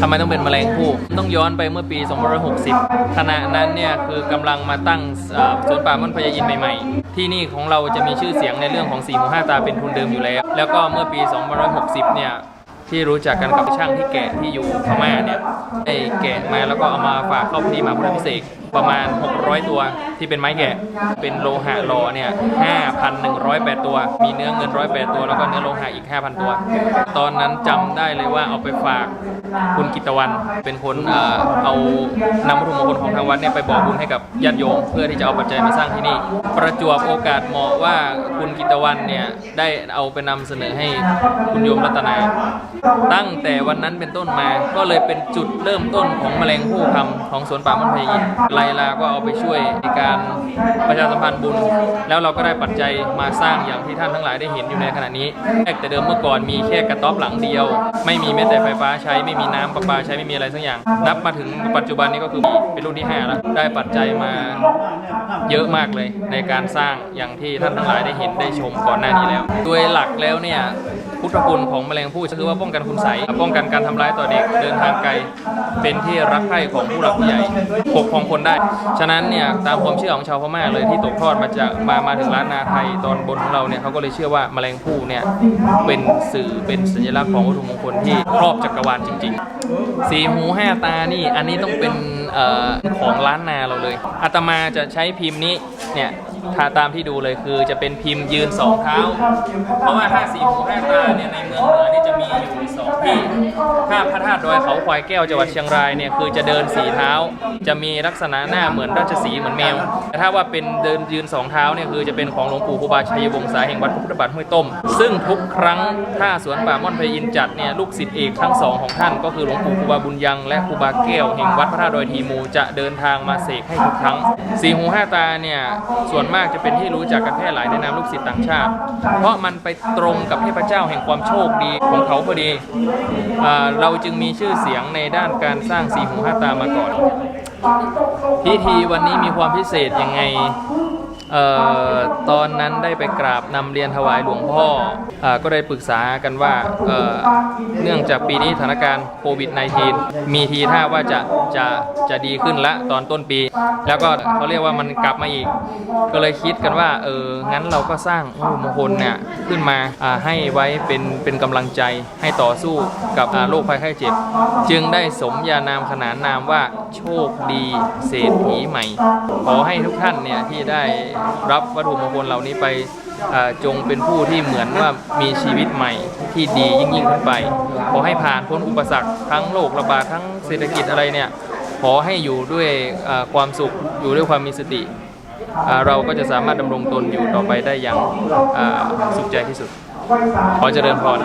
ทำไมต้องเป็นแมลงผู้ต้องย้อนไปเมื่อปี 2560 ขณะนั้นเนี่ยคือกำลังมาตั้งสวนป่าม่อนพญายินใหม่ๆ ที่นี่ของเราจะมีชื่อเสียงในเรื่องของ4ีหมูห้าตาเป็นทุนเดิมอยู่แล้ว แล้วก็เมื่อปี 2560 เนี่ยที่รู้จักกันกับช่างที่แกะที่อยู่พม่าเนี่ยได้แกะมาแล้วก็เอามาฝากเข้าพิธีมาพุทธพิเศษ ประมาณ 600 ตัวที่เป็นไม้แกะ เป็นโลหะหล่อเนี่ย 5,108 ตัว มีเนื้อเงิน 108 ตัว แล้วก็เนื้อโลหะอีก 5,000 ตัว ตอนนั้นจำได้เลยว่าเอาไปฝากคุณกิตวัน เป็นคนเอ่อเอานำวัตถุมงคลของทางวัดเนี่ยไปบอกบุญให้กับญาติโยม เพื่อที่จะเอาปัจจัยมาสร้างที่นี่ ประจวบโอกาสเหมาะว่าคุณกิตวันเนี่ยได้เอาไปนำเสนอให้คุณโยมรัตนา ตั้งแต่วันนั้นเป็นต้นมา ก็เลยเป็นจุดเริ่มต้นของแมลงผู้คำของสวนป่ามันพยินไลลาก็เอาไปช่วยในการประชาสัมพันธ์บุญ แล้วเราก็ได้ปัจจัยมาสร้างอย่างที่ท่านทั้งหลายได้เห็นอยู่ในขณะนี้แรกแต่เดิมเมื่อก่อนมีแค่กระต๊อบหลังเดียว ไม่มีแม้แต่ไฟฟ้าใช้ไม่มีน้ำประปาใช้ไม่มีอะไรสักอย่าง นับมาถึงปัจจุบันนี้ก็คือเป็นรุ่นที่ห้าแล้วได้ปัจจัยมาเยอะมากเลยในการสร้างอย่างที่ท่านทั้งหลายได้เห็นได้ชมก่อนหน้านี้แล้วโดยหลักแล้วเนี่ย พุทธคุณของแมลงผู้ก็คือว่าป้องกันคุณใสป้องกันการทำร้ายต่อเด็กเดินทางไกล เป็นที่รักใคร่ของผู้หลักผู้ใหญ่ปกครองคนได้ ฉะนั้นเนี่ยตามความเชื่อของชาวพม่าเลยที่ตกทอดมาจากมามาถึงล้านนาไทยตอนบนของเราเนี่ยเขาก็เลยเชื่อว่าแมลงผู้เนี่ยเป็นสื่อเป็นสัญลักษณ์ของวัตถุมงคลที่ครอบจักรวาลจริง ๆ สีหูห้าตานี่อันนี้ต้องเป็นของล้านนาเราเลยอาตมาจะใช้พิมพ์นี้เนี่ย ถ้าตามที่ดูเลยคือจะเป็นพิมพ์ยืนสองเท้า เพราะว่าห้าสีหูห้าตาเนี่ยในเมืองเหนือนี่จะมีอยู่สองที่ถ้าพระธาตุดอยเขาควายแก้วจังหวัดเชียงรายเนี่ยคือจะเดินสีเท้า จะมีลักษณะหน้าเหมือนราชสีเหมือนแมวแต่ถ้าว่าเป็นเดินยืนสองเท้าเนี่ยคือจะเป็นของหลวงปู่ครูบาชัยวงศายแห่งวัดพระพุทธบาทห้วยต้ม ซึ่งทุกครั้งถ้าสวนป่าม่อนพยินจัดเนี่ยลูกศิษย์เอกทั้งสองของท่านก็คือหลวงปู่ครูบาบุญยังและครูบาแก้วแห่งวัดพระธาตุดอยทีมูจะเดินทางมาเสกให้ทุกครั้งสีหูห้าตาเนี่ยส่วนมากจะเป็นที่รู้จักกันแพร่หลายในนามลูกศิษย์ต่างชาติ เพราะมันไปตรงกับเทพเจ้าแห่งความโชคดีของเขาพอดีเราจึงมีชื่อเสียงในด้านการสร้างสีหูห้าตามาก่อน พิธีวันนี้มีความพิเศษยังไง ตอนนั้นได้ไปกราบนำเรียนถวายหลวงพ่ออาก็ได้ปรึกษากันว่าเอ่อเนื่องจากปีนี้สถานการณ์โควิด -19 มีทีท่าว่าจะจะจะดีขึ้นละตอนต้นปี แล้วก็เขาเรียกว่ามันกลับมาอีก ก็เลยคิดกันว่าเอองั้นเราก็สร้างวัตถุมงคลเนี่ยขึ้นมาอ่าให้ไว้เป็นเป็นกำลังใจให้ต่อสู้กับโรคภัยไข้เจ็บ จึงได้สมญานามขนานนามว่าโชคดีเศรษฐีใหม่ ขอให้ทุกท่านเนี่ยที่ได้รับวัตถุมงคลเหล่านี้ไปจงเป็นผู้ที่เหมือนว่ามีชีวิตใหม่ที่ดียิ่งยิ่งขึ้นไป ขอให้ผ่านพ้นอุปสรรคทั้งโรคระบาดทั้งเศรษฐกิจอะไรเนี่ยขอให้อยู่ด้วยความสุขอยู่ด้วยความมีสติเราก็จะสามารถดำรงตนอยู่ต่อไปได้อย่างสุขใจที่สุด ขอเจริญพร